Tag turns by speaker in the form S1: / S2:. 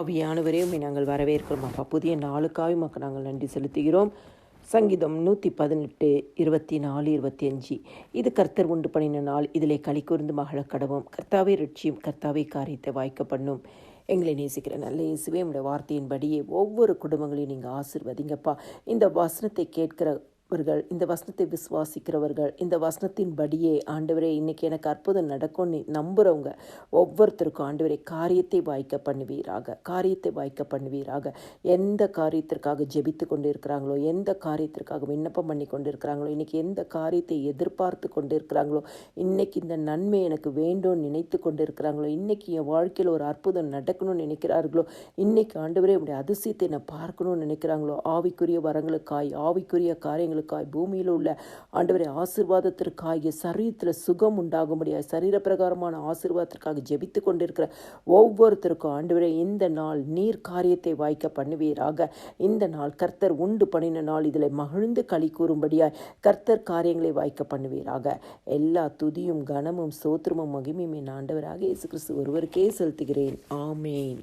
S1: அவியானவரே உண்மை நாங்கள் வரவேற்கிறோம். அப்பா புதிய நாளுக்காக உமக்கு நாங்கள் நன்றி செலுத்துகிறோம். சங்கீதம் நூற்றி பதினெட்டு இருபத்தி நாலு இருபத்தி அஞ்சு இது கர்த்தர் உண்டு பண்ணின நாள். இதிலே களி கூர்ந்து மகள கடவும். கர்த்தாவை ரட்சியும் கர்த்தாவை காரியத்தை வாய்க்க பண்ணும். எங்களை நேசிக்கிற நல்ல இயேசுவே உங்களுடைய வார்த்தையின்படியே ஒவ்வொரு குடும்பங்களையும் நீங்கள் ஆசிர்வதிங்கப்பா. இந்த வசனத்தை கேட்கிற அவர்கள் இந்த வசனத்தை விசுவாசிக்கிறவர்கள் இந்த வசனத்தின் படியே ஆண்டவரே இன்னைக்கு எனக்கு அற்புதம் நடக்கும்னு நம்புகிறவங்க ஒவ்வொருத்தருக்கும் ஆண்டவரே காரியத்தை வாய்க்க பண்ணுவீராக காரியத்தை வாய்க்க பண்ணுவீராக. எந்த காரியத்திற்காக ஜெபித்து கொண்டு இருக்கிறாங்களோ எந்த காரியத்திற்காக விண்ணப்பம் பண்ணி கொண்டு இருக்கிறாங்களோ இன்னைக்கு எந்த காரியத்தை எதிர்பார்த்து கொண்டு இருக்கிறாங்களோ இன்னைக்கு இந்த நன்மை எனக்கு வேண்டும் நினைத்து கொண்டு இருக்கிறாங்களோ இன்னைக்கு என் வாழ்க்கையில் ஒரு அற்புதம் நடக்கணும்னு நினைக்கிறார்களோ இன்னைக்கு ஆண்டவரே உடைய அதிசயத்தை நான் பார்க்கணும்னு நினைக்கிறாங்களோ ஆவிக்குரிய வரங்களுக்காய் ஆவிக்குரிய காரியங்களுக்காய் பூமியில் உள்ள ஆண்டவரை ஆசீர்வாதத்திற்காக சரீரத்தில் சுகம் உண்டாகும்படியாய் சரீர பிரகாரமான ஆசீர்வாதத்திற்காக ஜெபித்து கொண்டிருக்கிற ஒவ்வொருத்தருக்கும் ஆண்டவரை இந்த நாள் நீர் காரியத்தை வாய்க்க பண்ணுவீராக. இந்த நாள் கர்த்தர் உண்டு பண்ணின நாள் இதில் மகிழ்ந்து களி கூறும்படியாய் கர்த்தர் காரியங்களை வாய்க்க பண்ணுவீராக. எல்லா துதியும் கனமும் சோத்திரமும் மகிமையும் என் ஆண்டவராக இயேசு கிறிஸ்து ஒருவருக்கே செலுத்துகிறேன். ஆமேன்.